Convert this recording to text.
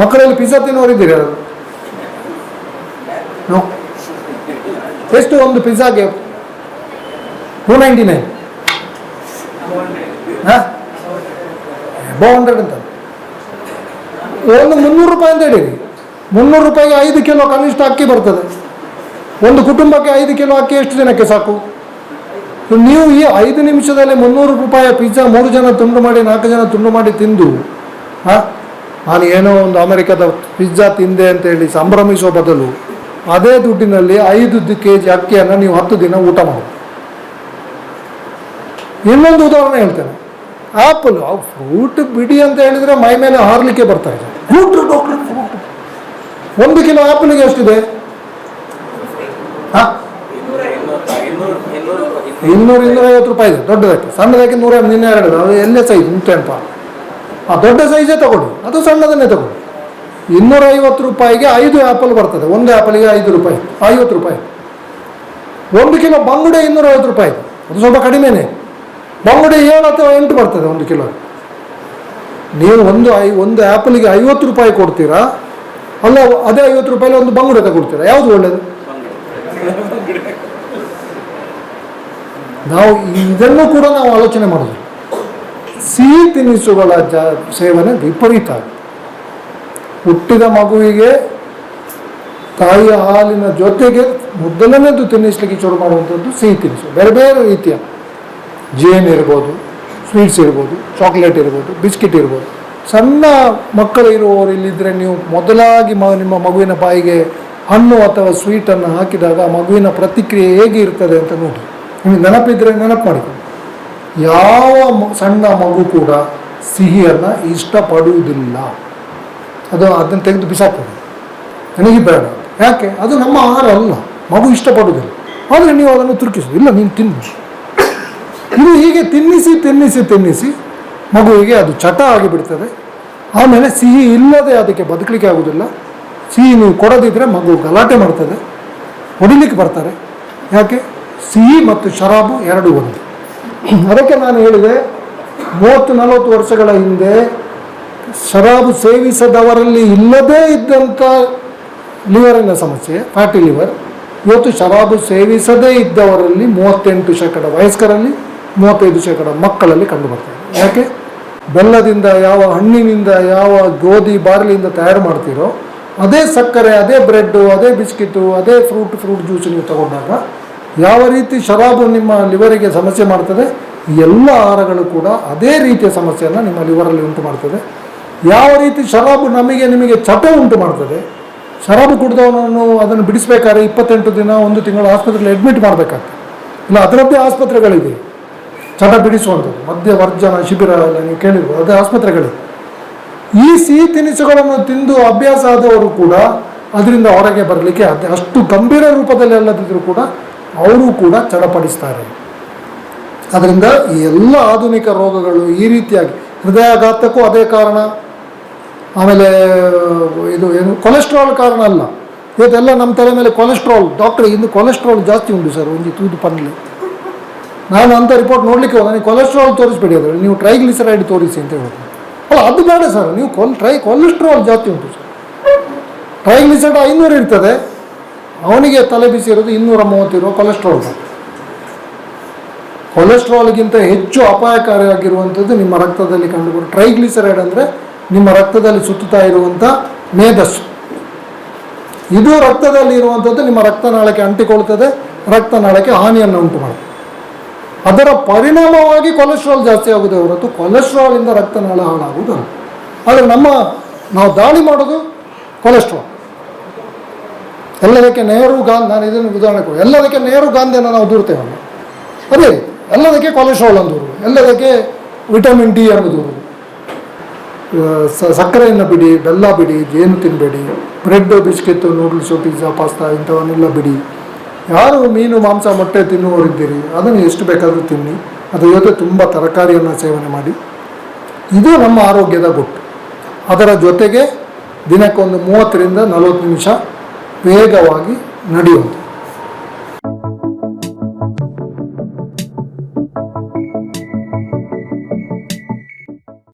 ಮಕ್ಕಳಲ್ಲಿ pizza ತಿನ್ನೋರಿದ್ದೀರಿ no ಎಷ್ಟು ಒಂದು ಪಿಜ್ಜಾಗೆ ಟೂ ನೈಂಟಿ ನೈನ್ ಹಾಂ? ಅಬೌ ಹಂಡ್ರೆಡ್ ಅಂತ. ಒಂದು ಮುನ್ನೂರು ರೂಪಾಯಿ ಅಂತ ಹೇಳಿರಿ. ಮುನ್ನೂರು ರೂಪಾಯಿಗೆ ಐದು ಕಿಲೋ ಕನಿಷ್ಠ ಅಕ್ಕಿ ಬರ್ತದೆ. ಒಂದು ಕುಟುಂಬಕ್ಕೆ ಐದು ಕಿಲೋ ಅಕ್ಕಿ ಎಷ್ಟು ದಿನಕ್ಕೆ ಸಾಕು? ನೀವು ಈ ಐದು ನಿಮಿಷದಲ್ಲಿ ಮುನ್ನೂರು ರೂಪಾಯಿ ಪಿಜ್ಜಾ ಮೂರು ಜನ ತುಂಡು ಮಾಡಿ, ನಾಲ್ಕು ಜನ ತುಂಡು ಮಾಡಿ ತಿಂದು, ಹಾಂ? ನಾನು ಏನೋ ಒಂದು ಅಮೆರಿಕದ ಪಿಜ್ಜಾ ತಿಂದೆ ಅಂತ ಹೇಳಿ ಸಂಭ್ರಮಿಸುವ ಬದಲು ಅದೇ ದುಡ್ಡಿನಲ್ಲಿ ಐದು ಕೆ ಜಿ ಅಕ್ಕಿಯನ್ನು ನೀವು ಹತ್ತು ದಿನ ಊಟ ಮಾಡಿ. ಇನ್ನೊಂದು ಉದಾಹರಣೆ ಹೇಳ್ತೇನೆ. ಆ್ಯಪಲ್ ಫ್ರೂಟ್ ಬಿಡಿ ಅಂತ ಹೇಳಿದರೆ ಮೈ ಮೇಲೆ ಹಾರಲಿಕ್ಕೆ ಬರ್ತಾ ಇದೆ. ಫ್ರೂಟ್ ಡಾಕ್ಟರ್ ಫ್ರೂಟ್ ಒಂದು ಕಿಲೋ ಆ್ಯಪಲ್ಗೆ ಎಷ್ಟಿದೆ? ಹಾಂ? ಇನ್ನೂರು ಇನ್ನೂರೈವತ್ತು ರೂಪಾಯಿ ಇದೆ. ದೊಡ್ಡದಕ್ಕೆ ಸಣ್ಣದಕ್ಕೆ ನೂರ ನಿನ್ನೆ ಎರಡು ಅದು ಎಲ್ಲೇ ಸೈಜ್ ಆ ದೊಡ್ಡ ಸೈಜೇ ತಗೊಳ್ಳಿ ಅದು ಸಣ್ಣದನ್ನೇ ತಗೊಳ್ಳಿ. ಇನ್ನೂರೈವತ್ತು ರೂಪಾಯಿಗೆ ಐದು ಆ್ಯಪಲ್ ಬರ್ತದೆ ಒಂದು ಆ್ಯಪಲ್ಗೆ ಐದು ರೂಪಾಯಿ ಐವತ್ತು ರೂಪಾಯಿ. ಒಂದು ಕಿಲೋ ಬಂಗುಡೆ ಇನ್ನೂರೈವತ್ತು ರೂಪಾಯಿ ಅದು ಸ್ವಲ್ಪ ಕಡಿಮೆನೇ. ಬಂಗುಡೆ ಏಳು ಅಥವಾ ಎಂಟು ಬರ್ತದೆ ಒಂದು ಕಿಲೋ ನೀವು ಒಂದು ಐ ಒಂದು ಆ್ಯಪಲ್ಗೆ ಐವತ್ತು ರೂಪಾಯಿ ಕೊಡ್ತೀರಾ? ಅಲ್ಲ ಅದೇ ಐವತ್ತು ರೂಪಾಯಿಲಿ ಒಂದು ಬಂಗುಡೆ ತಗೊಳ್ತೀರಾ? ಯಾವುದು ಒಳ್ಳೇದು? ನಾವು ಇದನ್ನು ಕೂಡ ನಾವು ಆಲೋಚನೆ ಮಾಡೋದು. ಸಿಹಿ ತಿನಿಸುಗಳ ಜ ಸೇವನೆ ವಿಪರೀತ. ಹುಟ್ಟಿದ ಮಗುವಿಗೆ ತಾಯಿಯ ಹಾಲಿನ ಜೊತೆಗೆ ಮೊದಲನೇದು ತಿನ್ನಿಸ್ಲಿಕ್ಕೆ ಶುರು ಮಾಡುವಂಥದ್ದು ಸಿಹಿ ತಿನಿಸು. ಬೇರೆ ಬೇರೆ ರೀತಿಯ ಜೇನು ಇರ್ಬೋದು, ಸ್ವೀಟ್ಸ್ ಇರ್ಬೋದು, ಚಾಕ್ಲೇಟ್ ಇರ್ಬೋದು, ಬಿಸ್ಕಿಟ್ ಇರ್ಬೋದು. ಸಣ್ಣ ಮಕ್ಕಳು ಇರುವವರು ಇಲ್ಲಿದ್ದರೆ ನೀವು ಮೊದಲಾಗಿ ಮ ನಿಮ್ಮ ಮಗುವಿನ ಬಾಯಿಗೆ ಹಣ್ಣು ಅಥವಾ ಸ್ವೀಟನ್ನು ಹಾಕಿದಾಗ ಮಗುವಿನ ಪ್ರತಿಕ್ರಿಯೆ ಹೇಗೆ ಇರ್ತದೆ ಅಂತ ನೋಡಿ. ನಿಮಗೆ ನೆನಪಿದ್ರೆ ನೆನಪು ಮಾಡಿಕೊಳ್ಳಿ. ಯಾವ ಸಣ್ಣ ಮಗು ಕೂಡ ಸಿಹಿಯನ್ನು ಇಷ್ಟಪಡುವುದಿಲ್ಲ. ಅದು ಅದನ್ನು ತೆಗೆದು ಬಿಸಾಕ್ತದೆ ನನಗೆ ಬೇಡ. ಯಾಕೆ? ಅದು ನಮ್ಮ ಆಹಾರ ಅಲ್ಲ. ಮಗು ಇಷ್ಟಪಡುವುದಿಲ್ಲ. ಆದರೆ ನೀವು ಅದನ್ನು ತುರುಕಿಸು ಇಲ್ಲ, ನೀನು ತಿನ್ನು. ಇದು ಹೀಗೆ ತಿನ್ನಿಸಿ ತಿನ್ನಿಸಿ ತಿನ್ನಿಸಿ ಮಗುವಿಗೆ ಅದು ಚಟ ಆಗಿಬಿಡ್ತದೆ. ಆಮೇಲೆ ಸಿಹಿ ಇಲ್ಲದೆ ಅದಕ್ಕೆ ಬದುಕಲಿಕ್ಕೆ ಆಗುವುದಿಲ್ಲ. ಸಿಹಿ ನೀವು ಕೊಡದಿದ್ದರೆ ಮಗು ಗಲಾಟೆ ಮಾಡ್ತದೆ. ಹೊಡಿಲಿಕ್ಕೆ ಬರ್ತಾರೆ. ಯಾಕೆ? ಸಿಹಿ ಮತ್ತು ಶರಾಬು ಎರಡು ಒಂದು. ಅದಕ್ಕೆ ನಾನು ಹೇಳಿದೆ, ಮೂವತ್ತು ನಲವತ್ತು ವರ್ಷಗಳ ಹಿಂದೆ ಶರಾಬು ಸೇವಿಸದವರಲ್ಲಿ ಇಲ್ಲದೇ ಇದ್ದಂಥ ಲಿವರಿನ ಸಮಸ್ಯೆ ಫ್ಯಾಟಿ ಲಿವರ್ ಇವತ್ತು ಶರಾಬು ಸೇವಿಸದೇ ಇದ್ದವರಲ್ಲಿ ಮೂವತ್ತೆಂಟು ಶೇಕಡ ವಯಸ್ಕರಲ್ಲಿ, ಮೂವತ್ತೈದು ಶೇಕಡ ಮಕ್ಕಳಲ್ಲಿ ಕಂಡುಬರ್ತದೆ ಯಾಕೆ? ಬೆಲ್ಲದಿಂದ ಯಾವ ಹಣ್ಣಿನಿಂದ ಯಾವ ಗೋಧಿ ಬಾರ್ಲಿಯಿಂದ ತಯಾರು ಮಾಡ್ತೀರೋ, ಅದೇ ಸಕ್ಕರೆ, ಅದೇ ಬ್ರೆಡ್ಡು ಅದೇ ಬಿಸ್ಕಿಟ್ಟು ಅದೇ ಫ್ರೂಟ್ ಫ್ರೂಟ್ ಜ್ಯೂಸ್ ನೀವು ತಗೊಂಡಾಗ ಯಾವ ರೀತಿ ಶರಾಬು ನಿಮ್ಮ ಲಿವರಿಗೆ ಸಮಸ್ಯೆ ಮಾಡ್ತದೆ, ಎಲ್ಲ ಆಹಾರಗಳು ಕೂಡ ಅದೇ ರೀತಿಯ ಸಮಸ್ಯೆಯನ್ನು ನಿಮ್ಮ ಲಿವರಲ್ಲಿ ಉಂಟು ಮಾಡ್ತದೆ. ಯಾವ ರೀತಿ ಶರಾಬು ನಮಗೆ, ನಿಮಗೆ ಚಟ ಉಂಟು ಮಾಡ್ತದೆ, ಶರಾಬು ಕುಡಿದವನನ್ನು ಅದನ್ನು ಬಿಡಿಸ್ಬೇಕಾದ್ರೆ ಇಪ್ಪತ್ತೆಂಟು ದಿನ, ಒಂದು ತಿಂಗಳು ಆಸ್ಪತ್ರೆಯಲ್ಲಿ ಅಡ್ಮಿಟ್ ಮಾಡಬೇಕಾಗ್ತದೆ. ಇಲ್ಲ, ಅದರದ್ದೇ ಆಸ್ಪತ್ರೆಗಳಿವೆ. ಚಟ ಬಿಡಿಸುವಂಥದ್ದು ಮಧ್ಯವರ್ಜನ ಶಿಬಿರ ಎಲ್ಲ ನೀವು ಕೇಳಿರ್ಬೋದು, ಅದೇ ಆಸ್ಪತ್ರೆಗಳಿವೆ. ಈ ಸಿಹಿ ತಿನಿಸುಗಳನ್ನು ತಿಂದು ಅಭ್ಯಾಸ ಆದವರು ಕೂಡ ಅದರಿಂದ ಹೊರಗೆ ಬರಲಿಕ್ಕೆ ಅದೇ ಅಷ್ಟು ಗಂಭೀರ ರೂಪದಲ್ಲಿ ಅಲ್ಲದಿದ್ದರೂ ಕೂಡ ಅವರು ಕೂಡ ಚಡಪಡಿಸ್ತಾರೆ. ಅದರಿಂದ ಈ ಎಲ್ಲ ಆಧುನಿಕ ರೋಗಗಳು ಈ ರೀತಿಯಾಗಿ ಹೃದಯಾಘಾತಕ್ಕೂ ಅದೇ ಕಾರಣ. ಆಮೇಲೆ, ಇದು ಏನು, ಕೊಲೆಸ್ಟ್ರಾಲ್ ಕಾರಣ ಅಲ್ಲ. ಇವತ್ತೆಲ್ಲ ನಮ್ಮ ತಲೆ ಮೇಲೆ ಕೊಲೆಸ್ಟ್ರಾಲ್, ಡಾಕ್ಟರ್ ಇಂದು ಕೊಲೆಸ್ಟ್ರಾಲ್ ಜಾಸ್ತಿ ಉಂಟು ಸರ್ ಒಂದು ತೂದು ಪನ್ಲಿ. ನಾನು ಅಂಥ ರಿಪೋರ್ಟ್ ನೋಡಲಿಕ್ಕೆ ಹೋದ ನೀವು ಕೊಲೆಸ್ಟ್ರಾಲ್ ತೋರಿಸ್ಬೇಡಿ ಅದರಲ್ಲಿ, ನೀವು ಟ್ರೈಗ್ಲಿಸರೈಡ್ ತೋರಿಸಿ ಅಂತ ಹೇಳಿದ್ರು ಅಲ್ಲ, ಅದು ಬೇಡ ಸರ್, ನೀವು ಕೊಲ್, ಟ್ರೈ, ಕೊಲೆಸ್ಟ್ರಾಲ್ ಜಾಸ್ತಿ ಉಂಟು ಸರ್. ಟ್ರೈಗ್ಲಿಸರೈಡ್ ಐನೂರು ಇರ್ತದೆ ಅವನಿಗೆ ತಲೆ ಬಿಸಿ ಇರೋದು ಇನ್ನೂರ ಮೂವತ್ತಿರೋ ಕೊಲೆಸ್ಟ್ರಾಲ್ ಕೊಲೆಸ್ಟ್ರಾಲ್ಗಿಂತ ಹೆಚ್ಚು ಅಪಾಯಕಾರಿಯಾಗಿರುವಂಥದ್ದು ನಿಮ್ಮ ರಕ್ತದಲ್ಲಿ ಕಂಡುಬರು ಟ್ರೈಗ್ಲಿಸರೈಡ್ ಅಂದರೆ ನಿಮ್ಮ ರಕ್ತದಲ್ಲಿ ಸುತ್ತುತ್ತಾ ಇರುವಂಥ ಮೇಧಸ್ಸು. ಇದು ರಕ್ತದಲ್ಲಿ ಇರುವಂಥದ್ದು ನಿಮ್ಮ ರಕ್ತನಾಳಕ್ಕೆ ಅಂಟಿಕೊಳ್ತದೆ, ರಕ್ತನಾಳಕ್ಕೆ ಹಾನಿಯನ್ನು ಉಂಟು ಮಾಡುತ್ತೆ. ಅದರ ಪರಿಣಾಮವಾಗಿ ಕೊಲೆಸ್ಟ್ರಾಲ್ ಜಾಸ್ತಿ ಆಗುದೇ ಹೊರತು ಕೊಲೆಸ್ಟ್ರಾಲಿಂದ ರಕ್ತನಾಳ ಹಾಳಾಗುವುದು ಆದರೆ ನಮ್ಮ, ನಾವು ದಾಳಿ ಮಾಡೋದು ಕೊಲೆಸ್ಟ್ರಾಲ್ ಎಲ್ಲದಕ್ಕೆ ನೆಹರು, ಗಾಂಧಿ, ನಾನು ಇದನ್ನು ಉದಾಹರಣೆ ಕೊಡು. ಎಲ್ಲದಕ್ಕೆ ನೆಹರು, ಗಾಂಧಿಯನ್ನು ನಾವು ದೂರ್ತೇವಲ್ಲ ಅದೇ, ಎಲ್ಲದಕ್ಕೆ ಕೊಲೆಸ್ಟ್ರಾಲ್ ಅಂತ ದೂರು. ಎಲ್ಲದಕ್ಕೆ ವಿಟಮಿನ್ ಡಿ ದೂರು. ಸಕ್ಕರೆಯನ್ನು ಬಿಡಿ, ಬೆಲ್ಲ ಬಿಡಿ, ಜೇನು ತಿನ್ನಬೇಡಿ bread, biscuit, noodles, pizza, pasta ಇಂಥವನ್ನೆಲ್ಲ ಬಿಡಿ. ಯಾರು ಮೀನು, ಮಾಂಸ, ಮೊಟ್ಟೆ ತಿನ್ನುವರಿದ್ದೀರಿ ಅದನ್ನು ಎಷ್ಟು ಬೇಕಾದರೂ ತಿನ್ನಿ. ಅದರ ಜೊತೆ ತುಂಬ ತರಕಾರಿಯನ್ನು ಸೇವನೆ ಮಾಡಿ. ಇದು ನಮ್ಮ ಆರೋಗ್ಯದ ಗುಟ್ಟು. ಅದರ ಜೊತೆಗೆ ದಿನಕ್ಕೊಂದು ಮೂವತ್ತರಿಂದ ನಲವತ್ತು ನಿಮಿಷ ವೇಗವಾಗಿ ನಡೆಯುವುದು